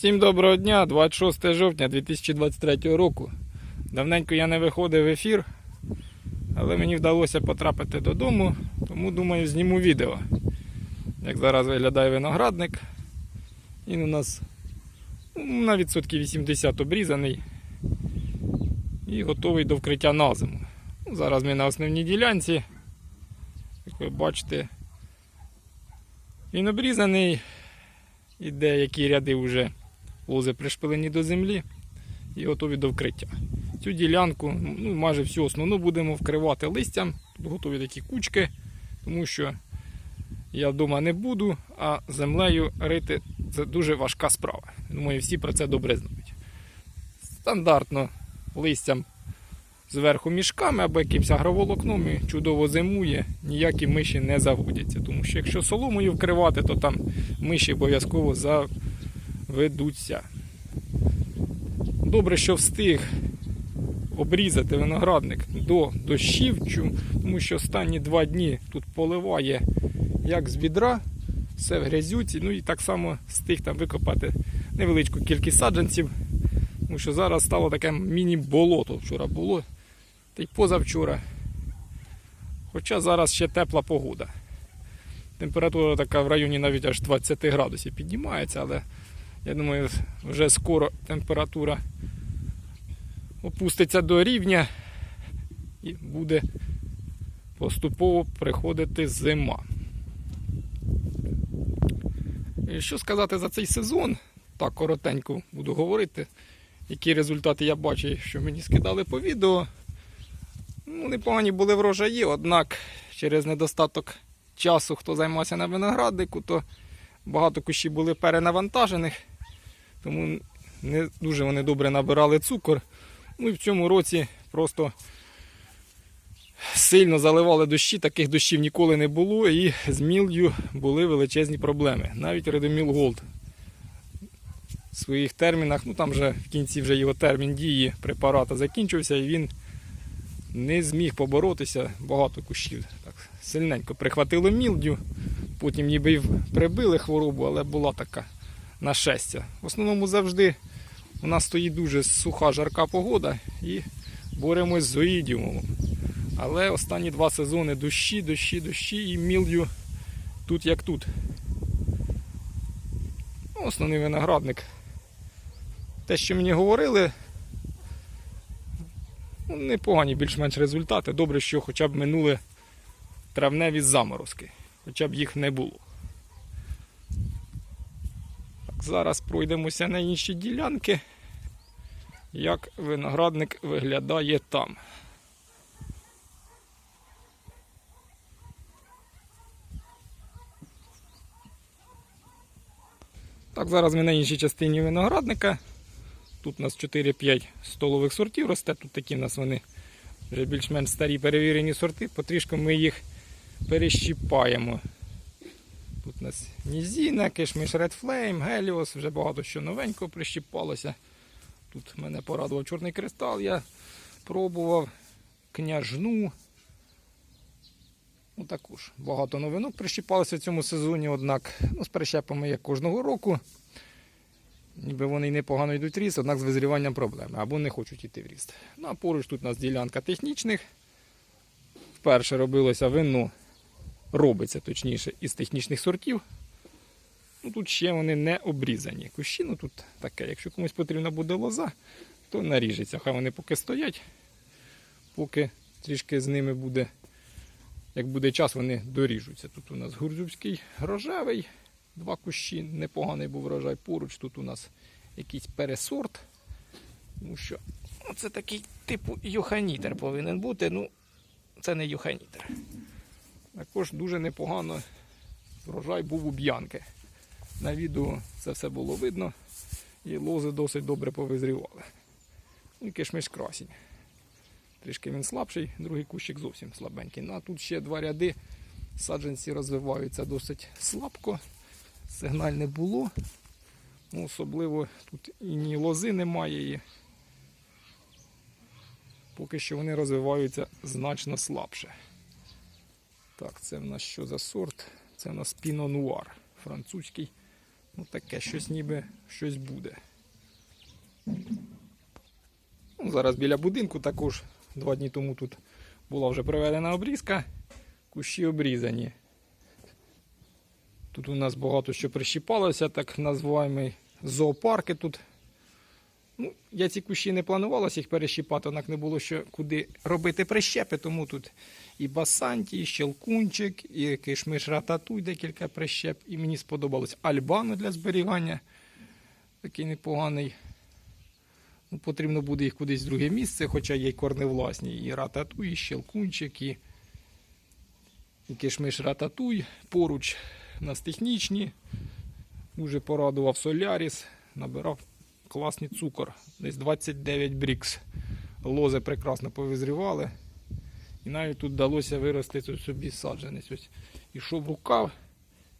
Всім доброго дня, 26 жовтня 2023 року. Давненько я не виходив в ефір, але мені вдалося потрапити додому, тому думаю, зніму відео. Як зараз виглядає виноградник. Він у нас ну, на відсотки 80 обрізаний і готовий до вкриття на зиму. Ну, Зараз ми на основній ділянці. Як ви бачите, він обрізаний. І деякі ряди вже лози пришпилені до землі і готові до вкриття. Цю ділянку, ну майже всю основну будемо вкривати листям. Тут готові такі кучки, тому що я вдома не буду, а землею рити це дуже важка справа. Думаю, всі про це добре знають. Стандартно листям зверху мішками або якимось агроволокном і чудово зимує, ніякі миші не заводяться. Тому що якщо соломою вкривати, то там миші обов'язково заведуться. Добре, що встиг обрізати виноградник до дощів, тому що останні два дні тут поливає як з відра, все в грязюці. Ну і так само встиг там викопати невеличку кількість саджанців. Тому що зараз стало таке міні-болото. Вчора було, та й позавчора. Хоча зараз ще тепла погода. Температура така в районі навіть аж 20 градусів піднімається, але я думаю, вже скоро температура опуститься до рівня і буде поступово приходити зима. І Що сказати за цей сезон? Так, коротенько буду говорити, які результати я бачу, що мені скидали по відео. Ну, непогані були врожаї, однак через недостаток часу, хто займався на винограднику, то багато кущів були перенавантажених, тому не дуже вони добре набирали цукор. Ну і в цьому році просто сильно заливали дощі, таких дощів ніколи не було, і з міллю були величезні проблеми. Навіть Редоміл Голд в своїх термінах, ну там вже в кінці вже його термін дії препарата закінчився, і він не зміг поборотися. Багато кущів так сильненько прихватило мілдю, потім ніби й прибили хворобу, але була така нашестя. В основному завжди у нас стоїть дуже суха жарка погода і боремось з оїдіумом. Але останні два сезони дощі, дощі, дощі і мілдю тут як тут. Ну, Основний виноградник. Те, що мені говорили, ну, непогані більш-менш результати. Добре, що хоча б минули травневі заморозки, хоча б їх не було. Зараз пройдемося на інші ділянки, як виноградник виглядає там. Так, зараз ми на іншій частині виноградника. Тут у нас 4-5 столових сортів росте. Тут такі у нас вони вже більш-менш старі перевірені сорти. Потрішку ми їх перещіпаємо. Нас Нізіна, Кишмиш Red Flame, Геліос, вже багато що новенького прищіпалося. Тут мене порадував чорний кристал, я пробував княжну. Ну, також багато новинок прищіпалося в цьому сезоні, однак ну, з прищепами як кожного року. Ніби вони й непогано йдуть ріст, однак з визріванням проблеми або не хочуть йти в ріст. Ну а поруч тут у нас ділянка технічних. Вперше робилося вино, робиться точніше, із технічних сортів. Ну, Тут ще вони не обрізані. Кущі, ну тут таке, якщо комусь потрібна буде лоза, то наріжеться. Хай вони поки стоять, поки трішки з ними буде, як буде час, вони доріжуться. Тут у нас гурзюбський рожевий, два кущі, непоганий був врожай. Поруч тут у нас якийсь пересорт. Тому що ну, це такий типу юханітер повинен бути. Ну, це не юханітер. Також дуже непогано врожай був у б'янки. На відео це все було видно. І лози досить добре повизрівали. Ну і кишмиш красінь. Трішки він слабший, другий кущик зовсім слабенький. Ну а тут ще два ряди. Саджанці розвиваються досить слабко. Сигналь не було. Ну, особливо тут і ні лози немає. І поки що вони розвиваються значно слабше. Так, це в нас що за сорт? Це в нас Noir французький. Ну таке щось ніби щось буде. Ну, зараз біля будинку також два дні тому тут була вже проведена обрізка. Кущі обрізані. Тут у нас багато що прищіпалося, так називаємо зоопарки тут. Ну, я ці кущі не планувалося їх перещіпати, однак не було що куди робити прищепи, тому тут і басанті, і щелкунчик, і кишмиш рататуй, декілька прищеп. І мені сподобалось альбану для зберігання. Такий непоганий. Ну, потрібно буде їх кудись в друге місце, хоча є й корневласні. І рататуй, і щелкунчик, і, і кишмиш рататуй. Поруч у нас технічні. Дуже порадував Соляріс. Набирав класний цукор. Десь 29 брікс. Лози прекрасно повизрівали. І навіть тут вдалося виростити собі саджанець. Ось ішов рукав,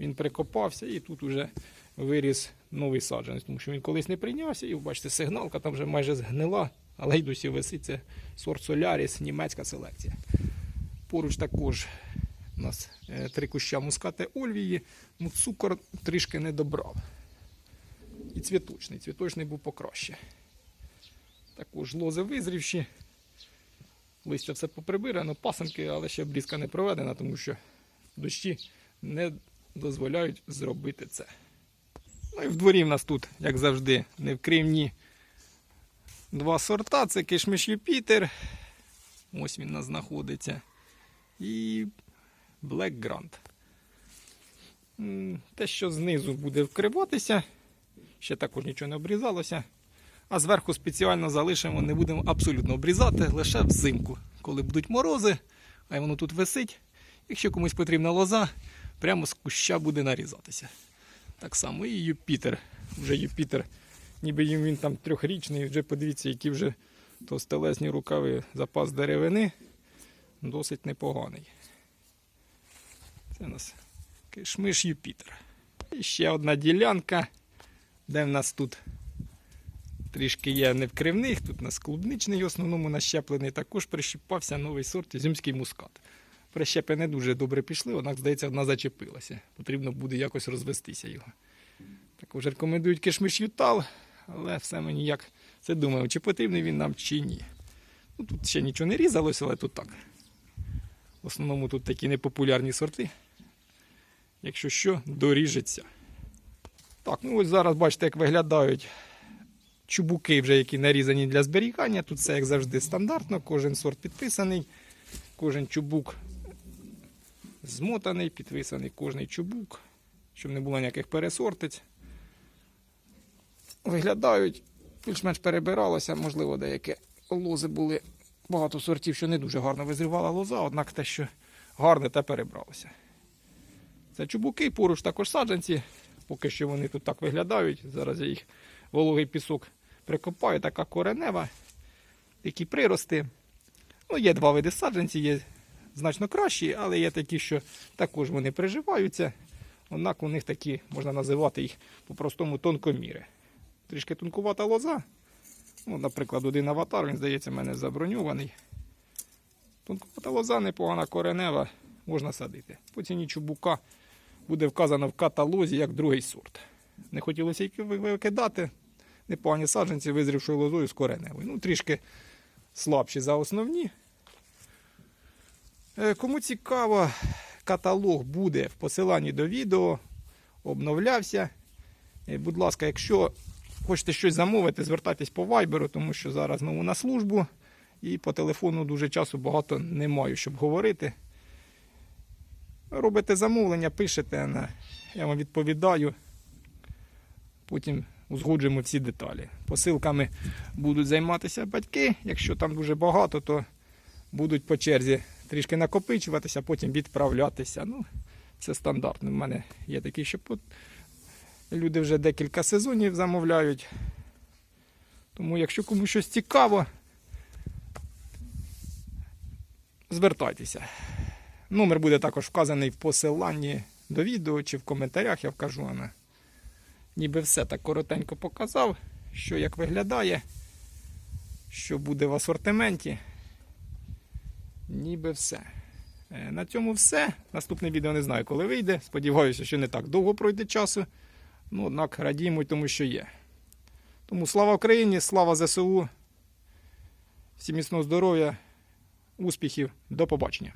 він прикопався і тут вже виріс новий саджанець, тому що він колись не прийнявся, і бачите, сигналка там вже майже згнила, але й досі висить це сорт Соляріс, німецька селекція. Поруч також у нас е, три куща мускати Ольвії, ну цукор трішки не добрав. Цвіточний. Цвіточний був покраще. Також лози визрівші. Листя все поприбирано, пасенки, але ще обрізка не проведена, тому що дощі не дозволяють зробити це. Ну і в дворі в нас тут, як завжди, не в кривні два сорта. Це кишмиш Юпітер. Ось він у нас знаходиться. І Black Grand. Те, що знизу буде вкриватися, ще також нічого не обрізалося. А зверху спеціально залишимо, не будемо абсолютно обрізати, лише взимку, коли будуть морози, а воно тут висить. Якщо комусь потрібна лоза, прямо з куща буде нарізатися. Так само і Юпітер. Вже Юпітер, ніби їм він там трьохрічний, вже подивіться, які вже товстелезні рукави запас деревини. Досить непоганий. Це у нас кишмиш Юпітер. І ще одна ділянка, де в нас тут трішки є невкривних, тут у нас клубничний, в основному нащеплений, також прищіпався новий сорт ізюмський мускат. Прищепи не дуже добре пішли, однак, здається, одна зачепилася. Потрібно буде якось розвестися його. Також рекомендують кишмиш Ютал, але все ми ніяк це думаю, чи потрібний він нам, чи ні. Ну, тут ще нічого не різалося, але тут так. В основному тут такі непопулярні сорти. Якщо що, доріжеться. Так, ну ось зараз бачите, як виглядають чубуки, вже які нарізані для зберігання. Тут все як завжди стандартно, кожен сорт підписаний, кожен чубук змотаний, підписаний кожний чубук, щоб не було ніяких пересортиць. Виглядають, більш-менш перебиралося, можливо, деякі лози були багато сортів, що не дуже гарно визрівала лоза, однак те, що гарне, те перебралося. Це чубуки, поруч також саджанці. Поки що вони тут так виглядають. Зараз я їх вологий пісок прикопаю, така коренева, які прирости. Ну, є два види саджанців, є значно кращі, але є такі, що також вони приживаються. Однак у них такі, можна називати їх по-простому тонкоміри. Трішки тонкувата лоза. Ну, наприклад, один аватар, він здається, в мене заброньований. Тонкувата лоза, непогана коренева, можна садити. По ціні чубука буде вказано в каталозі як другий сорт. Не хотілося їх викидати. Непогані саджанці визрівшою лозою з кореневою. Ну, трішки слабші за основні. Е, Кому цікаво, каталог буде в посиланні до відео. Обновлявся. Е, Будь ласка, якщо хочете щось замовити, звертайтесь по вайберу, тому що зараз знову на службу. І по телефону дуже часу багато не маю, щоб говорити. Робите замовлення, пишете, я вам відповідаю. Потім узгоджуємо всі деталі. Посилками будуть займатися батьки. Якщо там дуже багато, то будуть по черзі трішки накопичуватися, потім відправлятися. Ну, це стандартно. У мене є такі, що люди вже декілька сезонів замовляють. Тому, якщо комусь щось цікаво, звертайтеся. Номер буде також вказаний в посиланні до відео чи в коментарях, я вкажу. Ана. Ніби все так коротенько показав, що як виглядає, що буде в асортименті. Ніби все. Е, На цьому все. Наступне відео не знаю, коли вийде. Сподіваюся, що не так довго пройде часу. Ну, однак радіємо тому, що є. Тому слава Україні, слава ЗСУ. Всім міцного здоров'я, успіхів, до побачення.